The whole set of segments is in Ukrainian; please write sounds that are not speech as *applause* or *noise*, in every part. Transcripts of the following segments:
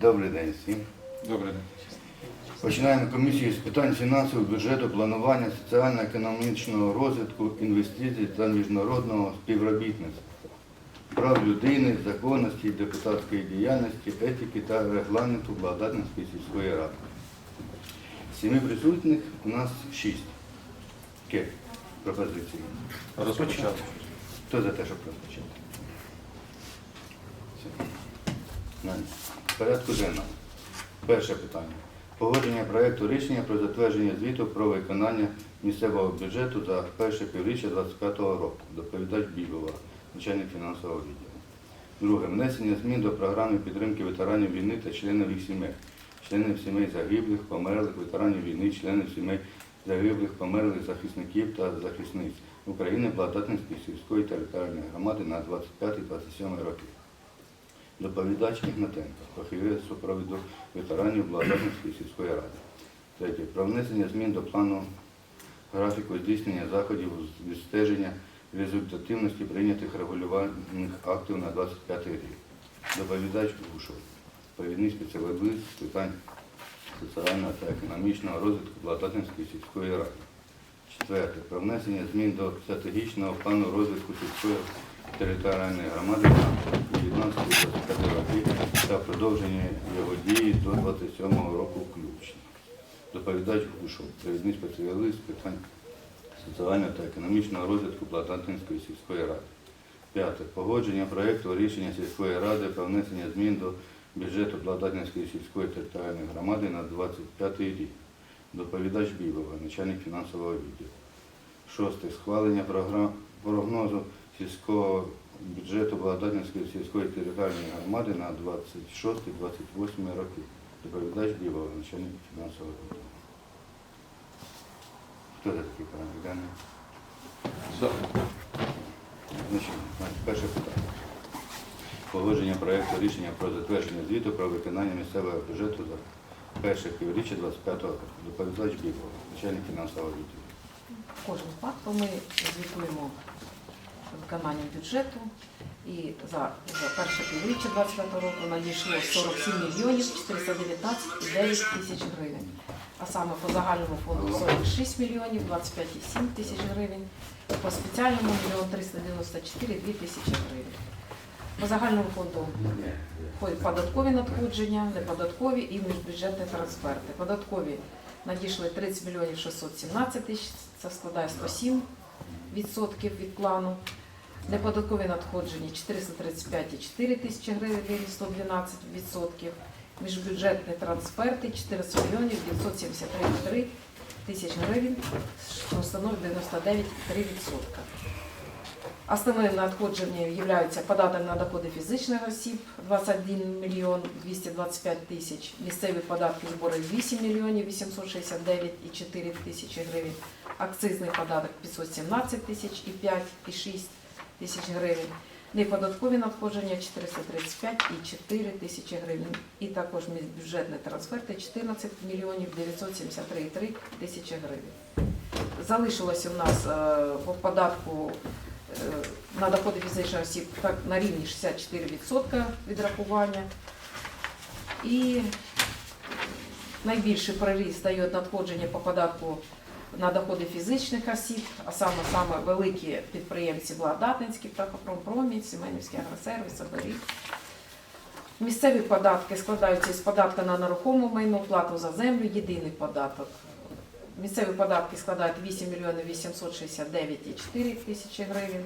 Добрий день всім. Добре. Починаємо комісію з питань фінансового бюджету, планування соціально-економічного розвитку, інвестицій та міжнародного співробітництва, прав людини, законності, депутатської діяльності, етики та регламенту Благодатницької сільської ради. Сіми присутніх у нас шість. Яке пропозиції? Розпочати. Хто за те, щоб розпочати? Все. Порядку денному. Перше питання. Погодження проєкту рішення про затвердження звіту про виконання місцевого бюджету за перше півріччя 2025 року. Доповідач Бігова, начальник фінансового відділу. Друге. Внесення змін до програми підтримки ветеранів війни та членів їх сімей, членів сімей загиблих, померлих, ветеранів війни, членів сімей загиблих, померлих захисників та захисниць України Благодатницької сільської територіальної громади на 25-27 роки. Доповідач Ігнатенко, фахівець супроводу ветеранів Благодатницької сільської ради. Третє. Про внесення змін до плану графіку здійснення заходів з відстеження результативності прийнятих регулювальних актів на 25 рік. Доповідач Гушов, провідний спеціаліст з питань соціального та економічного розвитку Благодатницької сільської ради. Четверте. Про внесення змін до стратегічного плану розвитку сільської територіальної громади на 19-25 роки та продовження його дії до 27-го року включно. Доповідач Гушов, провідний спеціаліст питань соціального та економічного розвитку Благодатницької сільської ради. П'яте. Погодження проєкту рішення сільської ради про внесення змін до бюджету Благодатницької сільської територіальної громади на 25 й рік. Доповідач Бібова, начальник фінансового відділу. Шосте. Схвалення прогнозу сільського бюджету Благодатницької сільської територіальної громади на 26-28 роки. Доповідач Бібова, начальник фінансового відділу. Хто це такий порядок денний? Значить, перше питання. Погодження проєкту рішення про затвердження звіту про виконання місцевого бюджету за перше півріччя 25 року. Доповідач Бігова, начальник фінансового відділу. Кожного факту ми звітуємо виконання бюджету. І за, перше півріччя 25 року надійшло 47 мільйонів 419,9 тисяч гривень. А саме по загальному фонду 46 мільйонів 25,7 тисяч гривень, по спеціальному 1 394 2 тисячі гривень. По загальному фонду податкові надходження, неподаткові і міжбюджетні трансферти. Податкові надійшли 30 мільйонів 617 тисяч, це складає 107 відсотків від плану. Неподаткові надходження 435,4 тисячі гривень, 112 відсотків. Міжбюджетні трансферти 14 мільйонів 973,3 тисяч гривень, що становить 99,3 відсотка. Основним надходженням є податок на доходи фізичних осіб 21 мільйон 225 тисяч, місцеві податки збори 8 мільйонів 869,4 тисячі гривень, акцизний податок 517 тисяч і 5,6 тисяч гривень, неподаткові надходження 435,4 тисячі гривень і також бюджетні трансферти 14 мільйонів 973,3 тисячі гривень. Залишилося у нас е, по податку е, на доходи фізичних осіб так, на рівні 64% відрахування. І найбільший приріст дає надходження по податку на доходи фізичних осіб, а саме саме великі підприємці Благодатницькі, Птахопромпромі, Сіменівський агросервіс, Оберіг. Місцеві податки складаються із податку на нерухому майно, плату за землю, єдиний податок. Місцеві податки складають 8 мільйонів 869,4 тисячі гривень.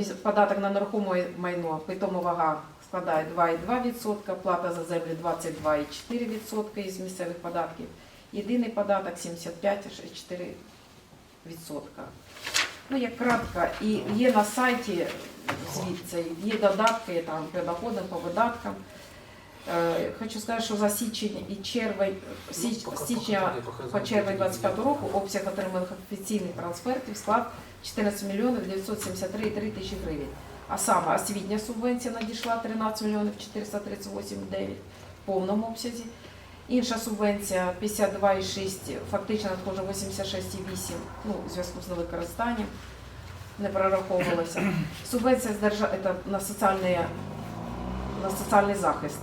Е, Податок на нерухоме майно, питома вага складає 2,2%, плата за землю 22,4% із місцевих податків. Єдиний податок 75,4%. Ну, як кратко, і є на сайті звідси, є додатки там, по доходам, по видаткам. Е, Хочу сказати, що за січень і червень, січ, з січня по червень 25 року обсяг отриманих офіційних трансфертів склав 14 мільйонів 973,3 тисячі гривень. А саме освітня субвенція надійшла 13 мільйонів 438,9 в повному обсязі. Інша субвенція 52,6, фактично надходжу 86,8, ну, у зв'язку з невикористанням, не прораховувалася. Субвенція з держа... это на, соціальний, на соціальний захист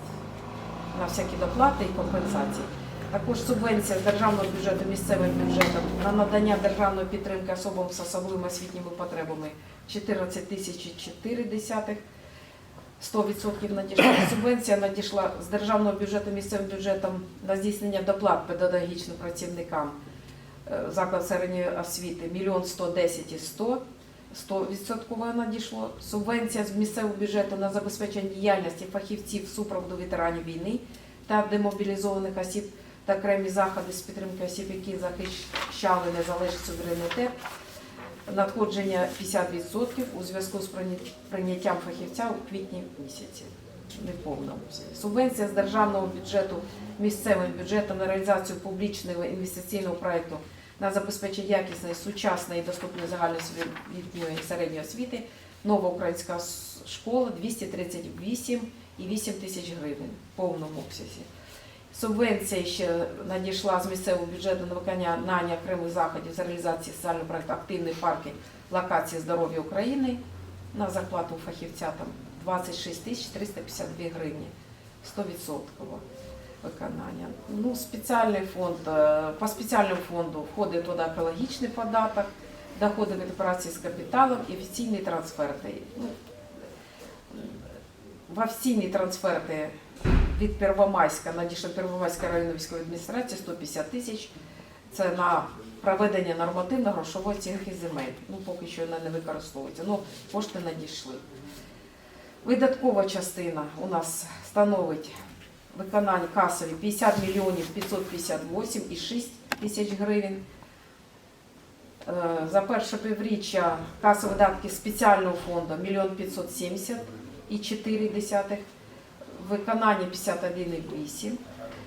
на всякі доплати і компенсації. Також субвенція з державного бюджету місцевим бюджетом на надання державної підтримки особам з особливими освітніми потребами 14 тисяч 4 десятих. 100% надійшла. *coughs* Субвенція надійшла з державного бюджету місцевим бюджетом на здійснення доплат педагогічним працівникам е, заклад середньої освіти 1 110 і 100. 100% надійшло. Субвенція з місцевого бюджету на забезпечення діяльності фахівців супроводу ветеранів війни та демобілізованих осіб та окремі заходи з підтримки осіб, які захищали незалежність суверенітет. Надходження 50% у зв'язку з прийняттям фахівця у квітні місяці. Не в повному обсязі. Субвенція з державного бюджету місцевим бюджетом на реалізацію публічного інвестиційного проєкту на забезпечення якісної, сучасної і доступної загальноосвітньої середньої освіти нова українська школа 238,8 тисяч гривень в повному обсязі. Субвенція ще надійшла з місцевого бюджету на виконання окремих заходів з реалізації соціального проєкту Активні парки локації здоров'я України на зарплату фахівця там 26 тисяч 352 гривні. 100% виконання. Ну, спеціальний фонд, е, по спеціальному фонду входить туди екологічний податок, доходи від операцій з капіталом і офіційні трансферти. Ну, в офіційні трансферти від Первомайська надійшла Первомайська районна військової адміністрації 150 тисяч. Це на проведення нормативно-грошової оцінки земель. Ну, поки що вона не використовується. Ну, кошти надійшли. Видаткова частина у нас становить виконання касові 50 мільйонів 558 і 6 тисяч гривень. Е, За перше півріччя касові видатки спеціального фонду 1 570 і 4 десятих, виконання 51,8.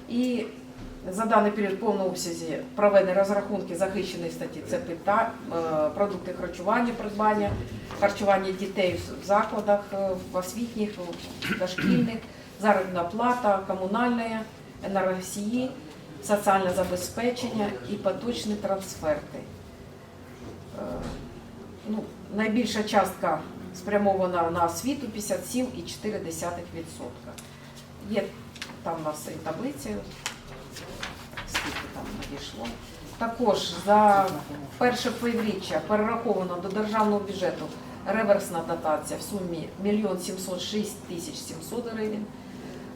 І за даний період в повному обсязі проведені розрахунки захищеної статті. Це пита, е, продукти харчування, придбання, харчування дітей в закладах, е, в освітніх, дошкільних, заробітна плата, комунальне, енергосії, соціальне забезпечення і поточні трансферти. Е, Ну, найбільша частка спрямована на освіту 57,4%. Є там у нас і таблиці, скільки там надійшло. Також за перше півріччя перераховано до державного бюджету реверсна дотація в сумі 1 706 тисяч 700 гривень.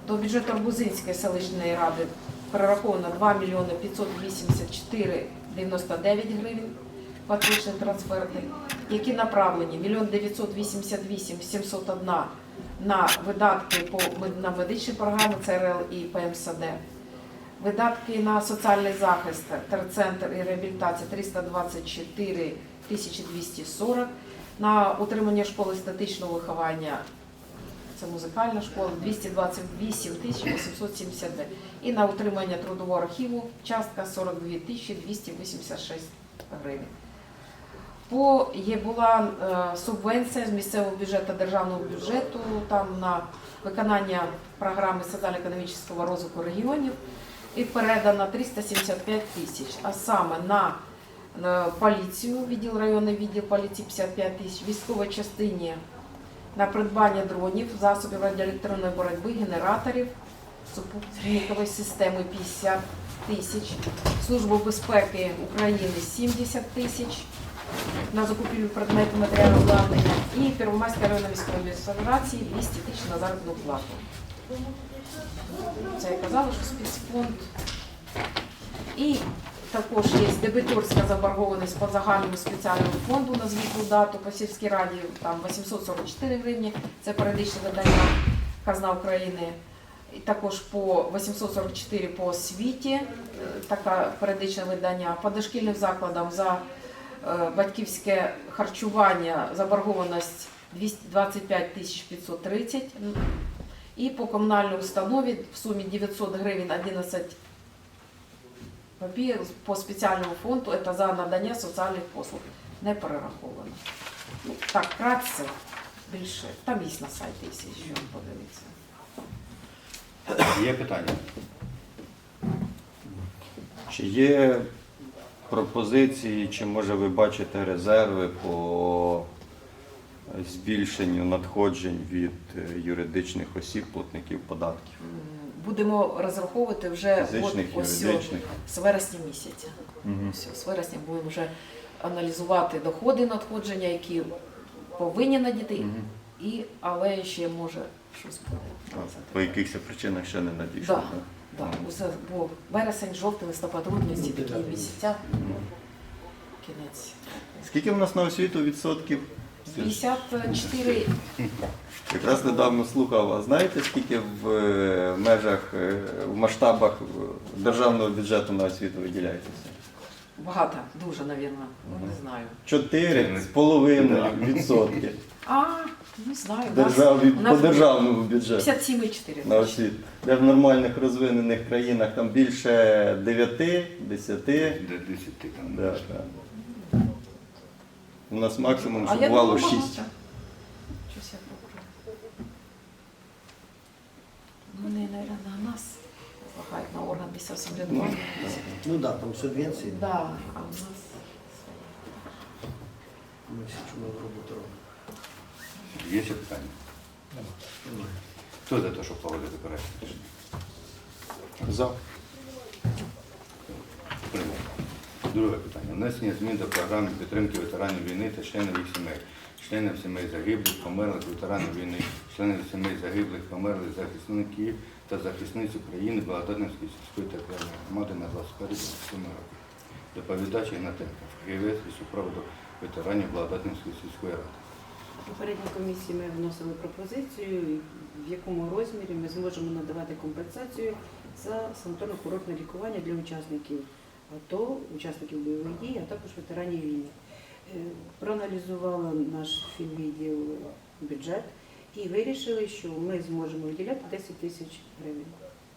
До бюджету Арбузинської селищної ради перераховано 2 мільйони 584 99 гривень поточні трансферти, які направлені 1 988 701 на видатки по на медичні програми ЦРЛ і ПМСД. Видатки на соціальний захист, терцентр і реабілітація 324 240, на утримання школи естетичного виховання, це музикальна школа, 228 872. І на утримання трудового архіву частка 42 286 гривень. По є була е, субвенція з місцевого бюджету державного бюджету там на виконання програми соціально-економічного розвитку регіонів і передано 375 тисяч, а саме на, на поліцію, відділ районний відділ поліції 55 тисяч, військовій частині на придбання дронів, засобів радіоелектронної боротьби, генераторів, супутникової системи 50 тисяч, Службу безпеки України 70 тисяч на закупівлю предметів матеріального обладнання і Первомайська районна військова адміністрації 200 тисяч на заробітну плату. Це я казала, що спецфонд. І також є дебіторська заборгованість по загальному спеціальному фонду на звітну дату по сільській раді, там 844 гривні, це періодичне видання казна України. І також по 844 по освіті, е, така періодичне видання, по дошкільним закладам за батьківське харчування заборгованість 225 тисяч 530 і по комунальній установі в сумі 900 гривень 11 копійок по спеціальному фонду, це за надання соціальних послуг, не перераховано. Ну, так, кратце, більше, там є на сайті, якщо що подивитися. Є питання? Чи є пропозиції, чи може ви бачите резерви по збільшенню надходжень від е, юридичних осіб, платників податків? Будемо розраховувати вже от, Фізичних, ось юридичних. з вересня місяця. Мгм. Все, з вересня будемо вже аналізувати доходи надходження, які повинні надійти, Мгм. і, але ще може щось буде. А, По якихось причинах ще не надійшло. Да. Так? Усе, бо вересень, жовтий, листопад, грудень, ці такі місяця, кінець. Скільки в нас на освіту відсотків? 54 *laughs* Якраз недавно слухав, а знаєте, скільки в е, межах, е, в масштабах е, державного бюджету на освіту виділяється? багато, дуже, навірно, ну, не знаю. Чотири з половиною відсотки А, не знаю, у нас, держав, від- у по державному бюджету 57,4. на освіту. Де в нормальних розвинених країнах там більше 9, 10. Де 10 там. Да, да. У нас максимум, що бувало 6. Щось я. Вони, мабуть, на нас влагають на орган місцевого самоврядування. Ну да, там субвенції. Да, а у нас Ми всі чудову роботу робимо. Є ще питання? Хто за те, щоб погодити проект? За. Друге питання. Внесення змін до програми підтримки ветеранів війни та членів їх сімей, членів сімей загиблих, померлих ветеранів війни, членів сімей загиблих, померлих захисників та захисниць України Благодатницької сільської територіальної громади на 25 роки. Доповідач Ігнатенко, фахівець і супроводу ветеранів Благодатницької сільської ради. Попередній комісії ми вносили пропозицію, в якому розмірі ми зможемо надавати компенсацію за санаторно-курортне лікування для учасників АТО, учасників бойових дій, а також ветеранів війни. Е, Проаналізувала наш фінвідділ бюджет і вирішили, що ми зможемо виділяти 10 тисяч гривень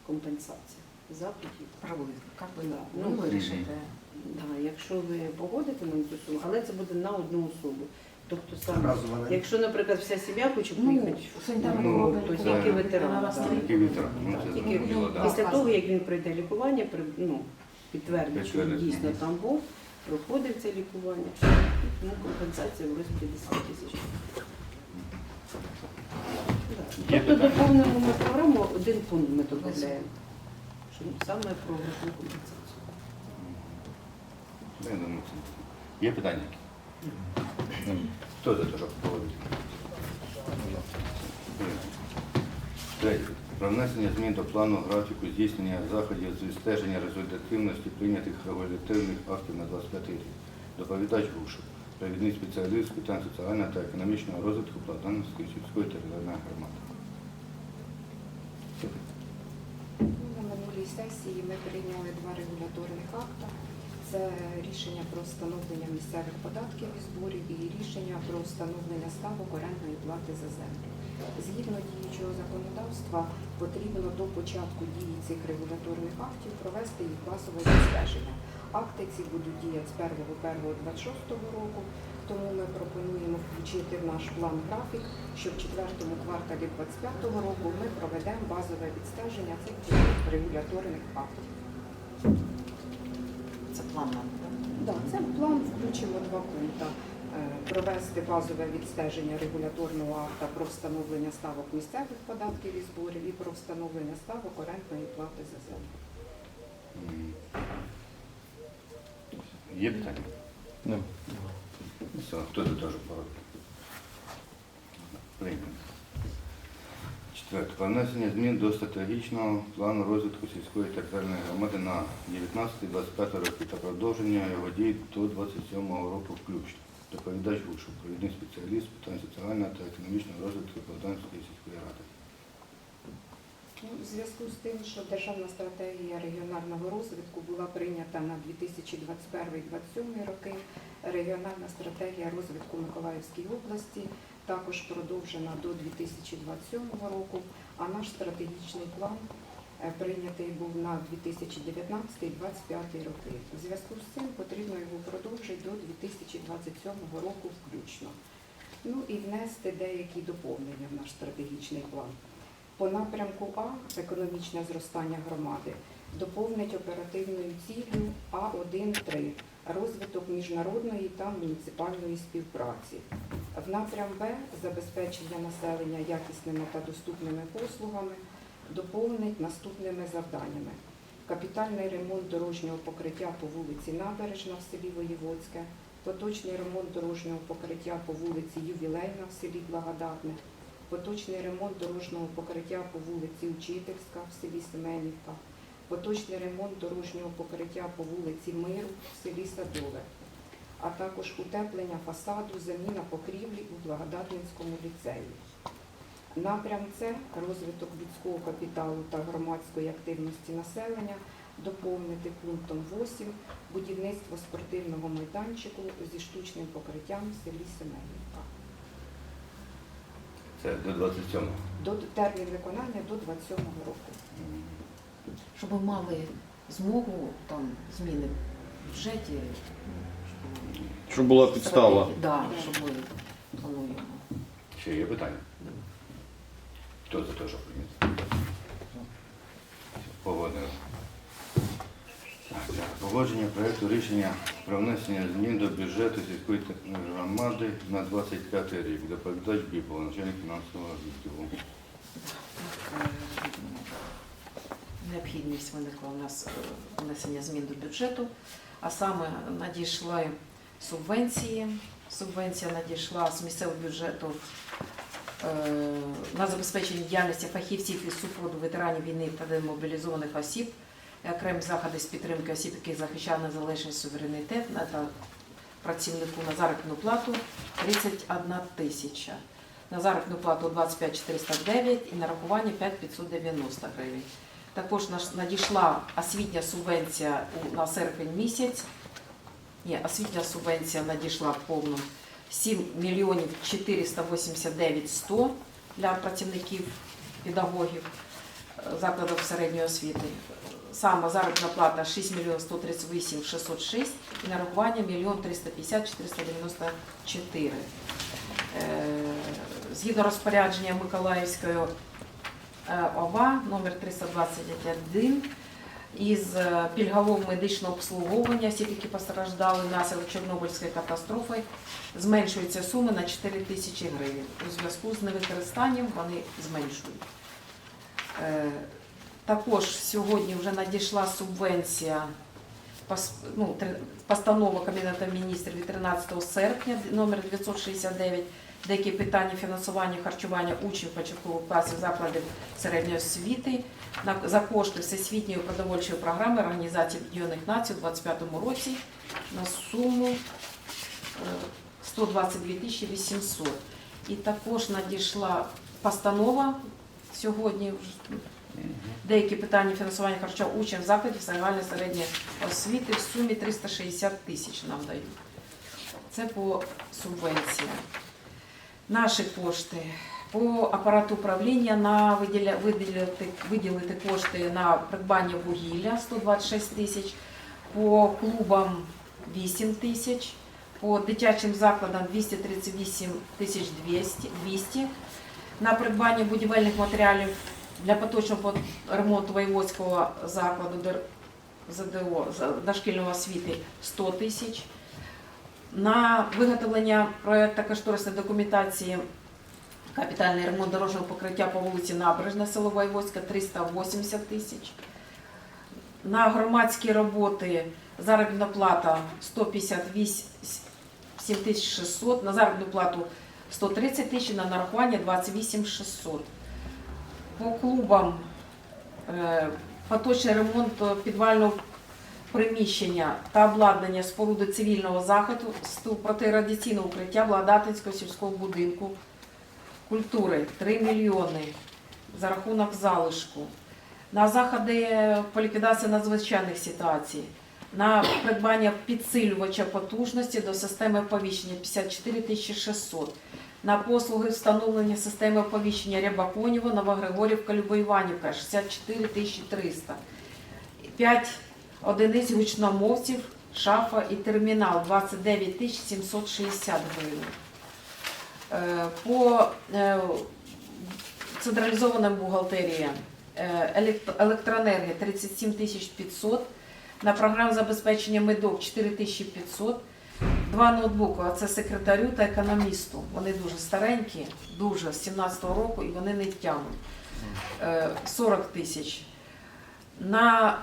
компенсації за ви Да. ну, Ну, вирішите. Да, якщо ви погодите на цю суму, але це буде на одну особу. Тобто саме, Разово якщо, наприклад, вся сім'я хоче Ну, поїхати, санітарно Ну, то тільки ветеран, так. Ну, це Тільки зрозуміло, да. після того, як він пройде лікування, при- ну, підтвердить, що він Підтвердить, дійсно мгм. там був, проходив це лікування, тому компенсація в розмірі 10 тисяч. Є Тобто питання? доповнимо ми програму, один пункт ми додаємо, що саме про грошову компенсацію. Я думаю, це- Є питання? Хто за те, щоб погодити? Третє. Про внесення змін до плану графіку здійснення заходів з відстеження результативності прийнятих регулятивних актів на 25 рік. Доповідач Гушев, провідний спеціаліст з питань соціального та економічного розвитку Платанівської сільської територіальної громади. На минулій сесії ми прийняли два регуляторних акта. Це рішення про встановлення місцевих податків і зборів і рішення про встановлення ставок орендної плати за землю. Згідно діючого законодавства, потрібно до початку дії цих регуляторних актів провести їх базове відстеження. Акти ці будуть діяти з 1.1.26 року, тому ми пропонуємо включити в наш план графік, що в четвертому кварталі 2025 року ми проведемо базове відстеження цих регуляторних актів. Це план нам. так? Да, це план включимо два пункти. Е, Провести базове відстеження регуляторного акта про встановлення ставок місцевих податків і зборів і про встановлення ставок орендної плати за землю. Є питання? Ну, Все, хто за те, щоб погодити? Про внесення змін до стратегічного плану розвитку сільської територіальної громади на 19-25 роки та продовження його дій до 27 року включно. Доповідач Гушу, провідний спеціаліст з питань соціального та економічного розвитку Богданської сільської ради. Ну, в зв'язку з тим, що державна стратегія регіонального розвитку була прийнята на 2021-2027 роки, регіональна стратегія розвитку Миколаївської області також продовжена до 2027 року, а наш стратегічний план е, прийнятий був на 2019-2025 роки. В зв'язку з цим потрібно його продовжити до 2027 року включно. Ну і внести деякі доповнення в наш стратегічний план. По напрямку А економічне зростання громади доповнить оперативною ціллю А1-3 розвиток міжнародної та муніципальної співпраці. В напрям Б забезпечення населення якісними та доступними послугами доповнить наступними завданнями. Капітальний ремонт дорожнього покриття по вулиці Набережна в селі Воєводське, поточний ремонт дорожнього покриття по вулиці Ювілейна в селі Благодатне, поточний ремонт дорожнього покриття по вулиці Учительська в селі Семенівка, поточний ремонт дорожнього покриття по вулиці Миру в селі Садове, а також утеплення фасаду, заміна покрівлі у Благодатницькому ліцеї. Напрям це розвиток людського капіталу та громадської активності населення, доповнити пунктом 8 будівництво спортивного майданчику зі штучним покриттям в селі Семенівка. Це до 27-го. До термін виконання до 27 року. Щоб мали змогу там зміни в бюджеті. Щоб була підстава. Да, щоб ми плануємо. Ще є питання? Хто за те, що прийняти? Погодили. Погодження проєкту рішення про внесення змін до бюджету сільської громади на 25 рік. Доповідач Бібова, начальник фінансового відділу. Необхідність виникла у нас е, внесення змін до бюджету, а саме надійшли субвенції. Субвенція надійшла з місцевого бюджету е, на забезпечення діяльності фахівців із супроводу ветеранів війни та демобілізованих осіб, окремі заходи з підтримки осіб, які захищають незалежність суверенітет та працівнику на заробітну плату 31 тисяча. На заробітну плату 25 409 і нарахування 5 590 гривень. Також надійшла освітня субвенція на серпень місяць. Ні, освітня субвенція надійшла повну 7 мільйонів 489 100 для працівників педагогів е, закладів середньої освіти. Саме заробітна плата 6 мільйонів 138 606 і нарахування 1 мільйон 350 494. Е, Згідно розпорядження Миколаївської ОВА номер 321 із е, пільгового медичного обслуговування осіб, які постраждали внаслідок Чорнобильської катастрофи, зменшується сума на 4 тисячі гривень. У зв'язку з невикористанням вони зменшують. Е, Також сьогодні вже надійшла субвенція ну, постанова Кабінету міністрів від 13 серпня номер 969 деякі питання фінансування харчування учнів початкових класів закладів середньої освіти за кошти Всесвітньої продовольчої програми Організації Об'єднаних Націй у 2025 році на суму е, 122 тисячі 800. І також надійшла постанова сьогодні. Деякі питання фінансування харчування учнів закладів загальної середньої освіти в сумі 360 тисяч нам дають. Це по субвенціям. Наші кошти по апарату управління на виділя, виділити, кошти на придбання вугілля 126 тисяч, по клубам 8 тисяч, по дитячим закладам 238 тисяч 200, 200, на придбання будівельних матеріалів для поточного ремонту воєводського закладу Дер- ЗДО дошкільної освіти 100 тисяч. На виготовлення проєкту кошторисної документації капітальний ремонт дорожнього покриття по вулиці Набережна, село Воєводське 380 тисяч. На громадські роботи заробітна плата 158 тисяч 600, на заробітну плату 130 тисяч, на нарахування 28 600. По клубам е, поточний ремонт підвального приміщення та обладнання споруди цивільного захисту протирадіаційного укриття Благодатинського сільського будинку культури 3 мільйони за рахунок залишку. На заходи по ліквідації надзвичайних ситуацій, на придбання підсилювача потужності до системи оповіщення 54 600, на послуги встановлення системи оповіщення Рябаконєва, Новогригорівка, Любоїванівка 64 300. 5 одиниць гучномовців, шафа і термінал 29 760 гривень. Е, По е, централізованим бухгалтеріям е, електроенергія 37 500, на програму забезпечення медок 4 тисячі 500, два ноутбуки, а це секретарю та економісту. Вони дуже старенькі, дуже з 17-го року і вони не тягнуть. е, 40 тисяч. На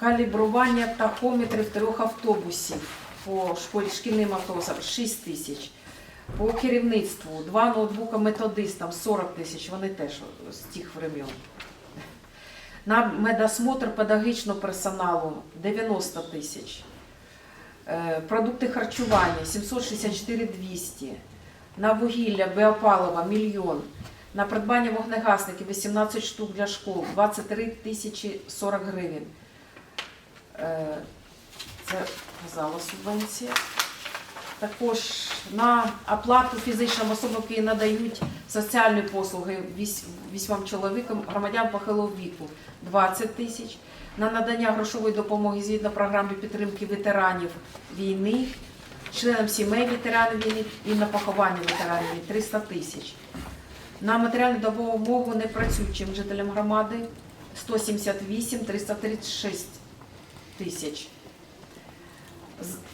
калібрування тахометрів трьох автобусів по шкільним автобусам 6 тисяч. По керівництву два ноутбука методистам 40 тисяч, вони теж з тих времен. На медосмотр педагогічного персоналу 90 тисяч. Е, Продукти харчування 764 200. На вугілля біопалива мільйон. На придбання вогнегасників 18 штук для школ 23 тисячі 40 гривень. Е, Це казала субвенція. Також на оплату фізичним особам, які надають соціальні послуги вісь- вісьмом чоловікам, громадян похилого віку 20 тисяч. На надання грошової допомоги згідно програми підтримки ветеранів війни, членам сімей ветеранів війни і на поховання ветеранів війни 300 тисяч. На матеріальну допомогу непрацюючим жителям громади 178 336 тисяч.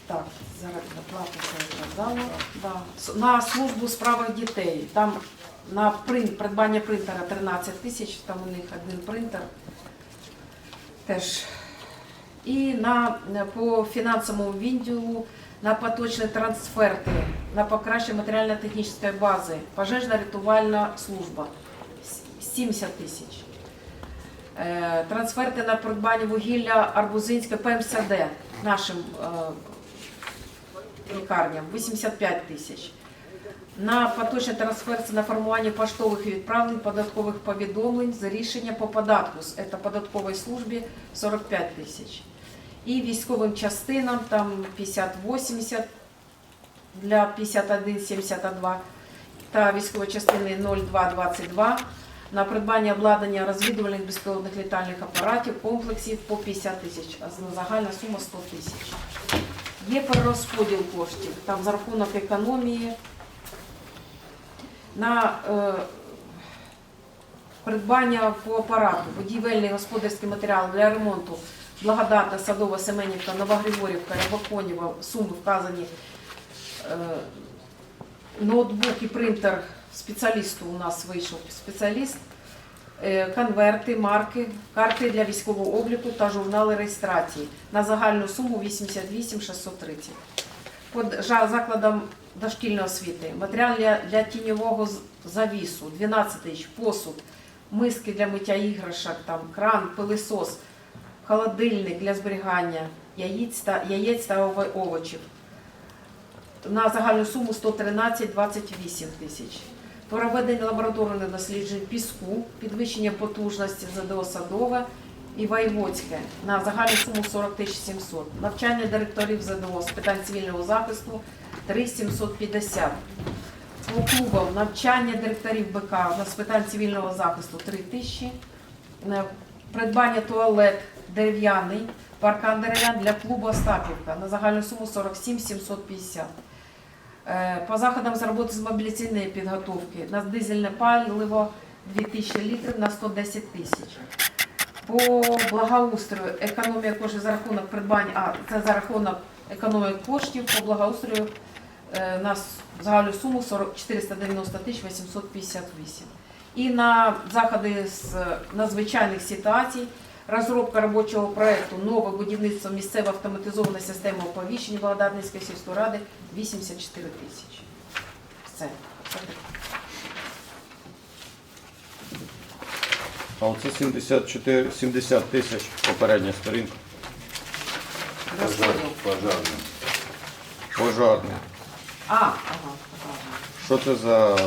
Так, зараз доплату це я казала. Да. На службу у справах дітей. Там на принт, придбання принтера 13 тисяч, там у них один принтер. Теж. І на, по фінансовому відділу на поточні трансферти, на покращення матеріально-технічної бази, пожежна рятувальна служба 70 тисяч. Е, Трансферти на придбання вугілля Арбузинське ПМСД нашим е, лікарням 85 тисяч. На поточний трансфер це на формування поштових відправлень податкових повідомлень за рішення по податку з це податковій службі 45 тисяч. І військовим частинам там 50-80 для 51-72 та військової частини 0222 на придбання обладнання розвідувальних безпілотних літальних апаратів, комплексів по 50 тисяч, а загальна сума 100 тисяч. Є перерозподіл коштів там за рахунок економії на е, придбання по апарату, будівельний господарський матеріал для ремонту Благодатна, Садова, Семенівка, Новогригорівка, Рябоконєва, суми вказані. Е, ноутбук і принтер спеціалісту у нас вийшов спеціаліст, е, конверти, марки, карти для військового обліку та журнали реєстрації на загальну суму 88 630. По жа- закладам дошкільної освіти матеріал для, тіньового завісу 12 тисяч, посуд, миски для миття іграшок, там, кран, пилисос, холодильник для зберігання яєць та, яєць та овочів на загальну суму 113-28 тисяч. Проведення лабораторних досліджень піску, підвищення потужності ЗДО Садове і Воєводське на загальну суму 40 700. Навчання директорів ЗДО з питань цивільного захисту 3750. По клубам навчання директорів БК з питань цивільного захисту 3 тисячі. Придбання туалет дерев'яний, паркан дерев'ян для клубу Остапівка на загальну суму 47 750. Е, По заходам з роботи з мобілізаційної підготовки на дизельне паливо 2000 літрів на 110 тисяч. По благоустрою економія коштів за рахунок придбання, а це за рахунок економії коштів по благоустрою е, на загальну суму 40 490 тисяч 858. І на заходи з надзвичайних ситуацій розробка робочого проекту нове будівництво місцевої автоматизованої системи оповіщень Володарницької сільської ради 84 тисячі. Все. Це. А оце 74, 70 тисяч попередня сторінка. Розподіл. пожарний. Пожарне. А, ага, ага. Що це за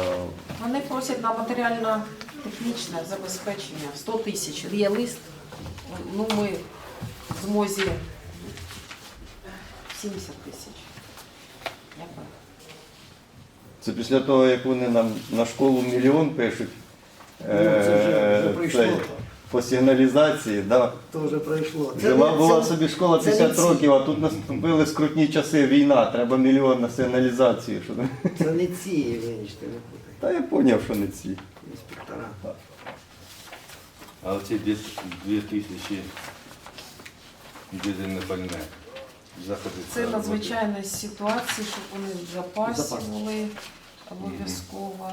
Вони просять на матеріально-технічне забезпечення 100 тисяч. Є лист. Ну, ми в змозі 70 тисяч. Дякую. Це після того, як вони нам на школу мільйон пишуть Ну, це вже, вже е, прийшло. цей, по сигналізації, да. То вже пройшло. Жила була це- собі школа 50 ці. років, а тут наступили скрутні часи, війна, треба мільйон на сигналізацію. Це не ці, Євгенічте, не путай. Та я зрозумів, що не ці. Інспектора. А оці дві, дві тисячі дизельне пальне. Заходи Це надзвичайна ситуація, щоб вони в запасі Запас. були обов'язково.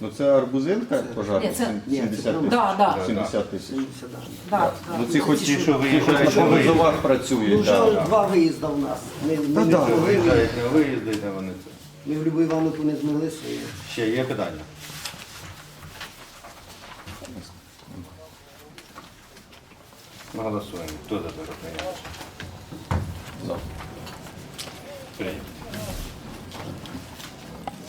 Ну це арбузинка пожарна? Ні, це- Сім- Ні, це 70 тисяч. Да, да. 70 тисяч. да. Да, Ну ці хоч Ті, що ті, що виїжджають, не визовах Ну, працюють. вже да. два виїзда в нас. Ми, ми, не да. змогли, Виїжджають, не не вони це. ми в Любий Івановку не змогли свої. Ще є питання? Голосуємо. Хто за це прийняти? За. Прийнято.